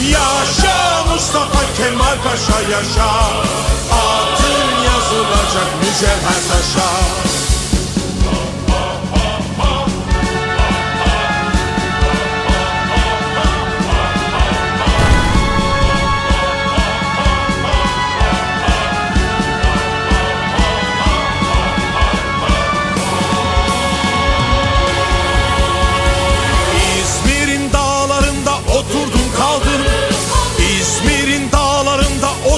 Yaşa Mustafa Kemal Paşa yaşa. Adın yazılacak mücevher taşa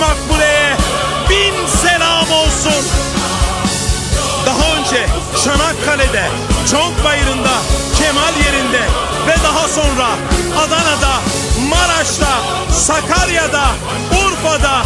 Makbule'ye bin selam olsun. Daha önce Çanakkale'de, Çonk Kemal yerinde ve daha sonra Adana'da, Maraş'ta, Sakarya'da, Urfa'da,